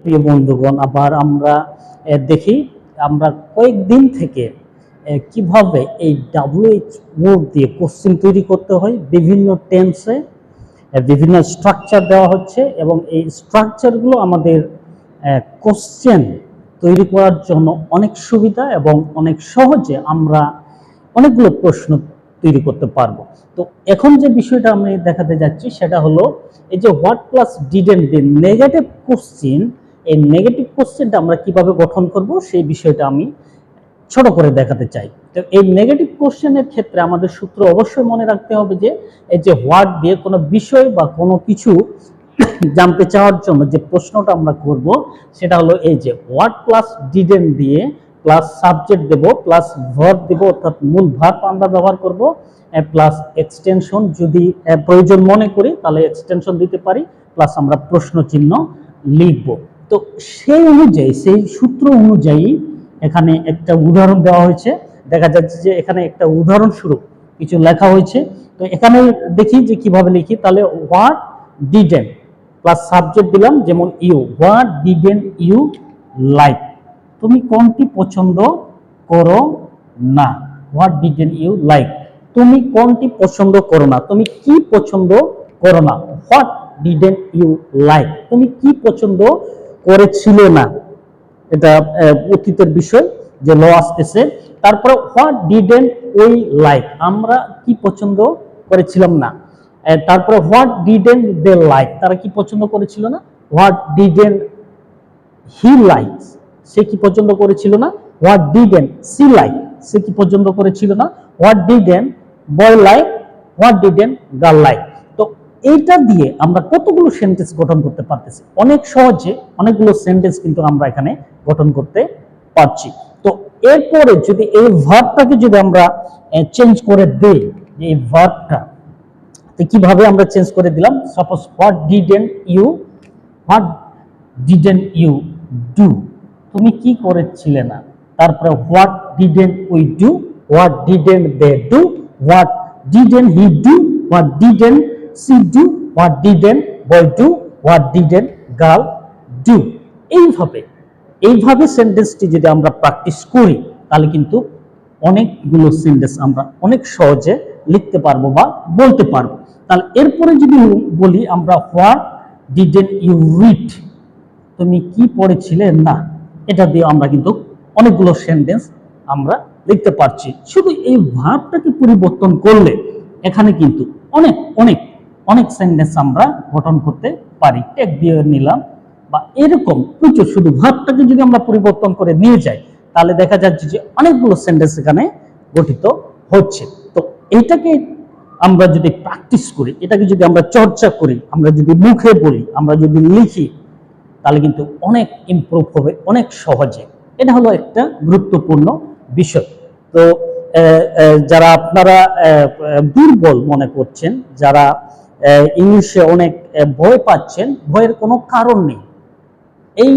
প্রিয় বন্ধুগণ, আবার আমরা দেখি আমরা কয়েকদিন থেকে কীভাবে এই ডাব্লিউএইচ ওয়ার্ড দিয়ে কোশ্চেন তৈরি করতে হয়, বিভিন্ন টেন্সে বিভিন্ন স্ট্রাকচার দেওয়া হচ্ছে এবং এই স্ট্রাকচারগুলো আমাদের কোশ্চেন তৈরি করার জন্য অনেক সুবিধা এবং অনেক সহজে আমরা অনেকগুলো প্রশ্ন তৈরি করতে পারব। তো এখন যে বিষয়টা আমি দেখাতে যাচ্ছি সেটা হলো, এই যে হোয়াট প্লাস ডিডেন্ট দিয়ে নেগেটিভ কোশ্চেন এই নেগেটিভ কোশ্চেনটা আমরা কীভাবে গঠন করব সেই বিষয়টা আমি ছোট করে দেখাতে চাই। তো এই নেগেটিভ কোশ্চেনের ক্ষেত্রে আমাদের সূত্র অবশ্যই মনে রাখতে হবে যে, এই যে হোয়াট দিয়ে কোনো বিষয় বা কোনো কিছু জানতে চাওয়ার জন্য যে প্রশ্নটা আমরা করব, সেটা হলো এই যে হোয়াট প্লাস ডিডেন দিয়ে প্লাস সাবজেক্ট দেব প্লাস ভার্ব দেব, অর্থাৎ মূল ভার্ব আমরা ব্যবহার করব প্লাস এক্সটেনশন যদি প্রয়োজন মনে করি, তাহলে এক্সটেনশন দিতে পারি প্লাস আমরা প্রশ্ন চিহ্ন লিখব। তো সেই অনুযায়ী, সেই সূত্র অনুযায়ী এখানে একটা উদাহরণ দেওয়া হয়েছে। দেখা যাচ্ছে যে এখানে একটা উদাহরণস্বরূপ কিছু লেখা হয়েছে। তো এখানে দেখি যে কীভাবে লিখি, তাহলে হোয়াট ডিডেন্ট প্লাস সাবজেক্ট দিলাম, যেমন you what didn't you like তুমি কোনটি পছন্দ করো না? হোয়াট ডিডেন্ট ইউ লাইক তুমি কোনটি পছন্দ করো না? তুমি কি পছন্দ করো না? হোয়াট ডিডেন্ট ইউ লাইক তুমি কি পছন্দ করেছিলে না। এটা অতীতের বিষয় যে ল আসতেছে তারপরে হোয়াট ডিডেন্ট উই লাইক আমরা কি পছন্দ করেছিলাম না? তারপরে হোয়াট ডিডেন্ট দে লাইক তারা কি পছন্দ করেছিল না? হোয়াট ডিডেন্ট হি লাইক সে কি পছন্দ করেছিল না? হোয়াট ডিডেন্ট সি লাইক সে কি পছন্দ করেছিল না? What didn't boy like what didn't girl like এইটা দিয়ে আমরা কতগুলো সেন্টেন্স গঠন করতে পারতেছি? অনেক সহজে অনেকগুলো সেন্টেন্স কিন্তু আমরা এখানে গঠন করতে পারছি। তো এরপরে যদি এই ভার্বটাকে যদি আমরা চেঞ্জ করে দেই এই ভার্বটা তো কীভাবে আমরা চেঞ্জ করে দিলাম? Suppose what didn't you what didn't you do তুমি কি করেছিলে না? তারপরে what didn't we do what didn't they do what didn't he do what didn't she do, what didn't boy do, what didn't girl do. এইভাবে এইভাবে সেন্টেন্সটি যদি আমরা practice করি, তাহলে কিন্তু অনেকগুলো সেন্টেন্স আমরা অনেক সহজে লিখতে পারব বা বলতে পারব। তাহলে এরপরে যদি বলি আমরা হোয়াট ডিডেন্ট ইউ রিড? তুমি কি পড়েছিলে? না। এটা দিয়ে আমরা কিন্তু অনেকগুলো সেন্টেন্স আমরা লিখতে পারছি। শুধু এই ভাবটাকে পরিবর্তন করলে এখানে কিন্তু অনেক অনেক অনেক সেন্টেন্স আমরা গঠন করতে পারি। টেক দিয়ে নিলাম বা এরকম প্রচুর শুধু ভাবটাকে যদি আমরা পরিবর্তন করে নিয়ে যাই, তাহলে দেখা যাচ্ছে যে অনেকগুলো সেন্টেন্স এখানে গঠিত হচ্ছে। তো এটাকে আমরা যদি প্র্যাকটিস করি, এটাকে যদি আমরা চর্চা করি, আমরা যদি মুখে বলি, আমরা যদি লিখি, তাহলে কিন্তু অনেক ইমপ্রুভ হবে, অনেক সহজে। এটা হলো একটা গুরুত্বপূর্ণ বিষয়। তো যারা আপনারা দুর্বল মনে করছেন, যারা ইংলিশে অনেক ভয় পাচ্ছেন, ভয়ের কোনো কারণ নেই। এই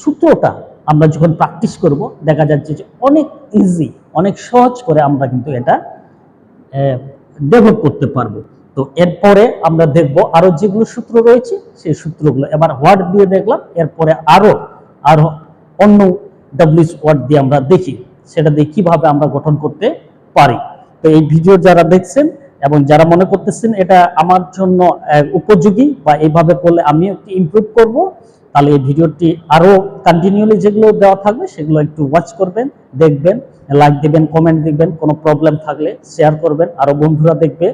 সূত্রটা আমরা যখন প্র্যাকটিস করব, দেখা যাচ্ছে যে অনেক ইজি অনেক সহজ করে আমরা কিন্তু এটা ডেভেলপ করতে পারব। তো এরপরে আমরা দেখব আরও যেগুলো সূত্র রয়েছে, সেই সূত্রগুলো এবার ওয়ার্ড দিয়ে দেখলাম, এরপরে আরও আরও অন্য ডাব্লিউস ওয়ার্ড দিয়ে আমরা দেখি, সেটা দিয়ে কীভাবে আমরা গঠন করতে পারি। তো এই ভিডিও যারা দেখছেন এবং যারা মনে করতেছেন এটা আমার জন্য উপযোগী বা এইভাবে করলে আমি একটু ইমপ্রুভ করব, তাহলে এই ভিডিওটি আরও কন্টিনিউলি যেগুলো দেওয়া থাকবে সেগুলো একটু ওয়াচ করবেন, দেখবেন লাইক দিবেন কমেন্ট দিবেন, কোনো প্রবলেম থাকলে শেয়ার করবেন, আরও বন্ধুরা দেখবে।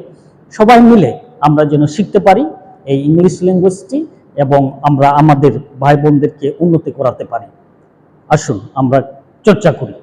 সবাই মিলে আমরা যেন শিখতে পারি এই ইংলিশ ল্যাঙ্গুয়েজটি এবং আমরা আমাদের ভাই বোনদেরকে উন্নতি করাতে পারি। আসুন, আমরা চর্চা করি।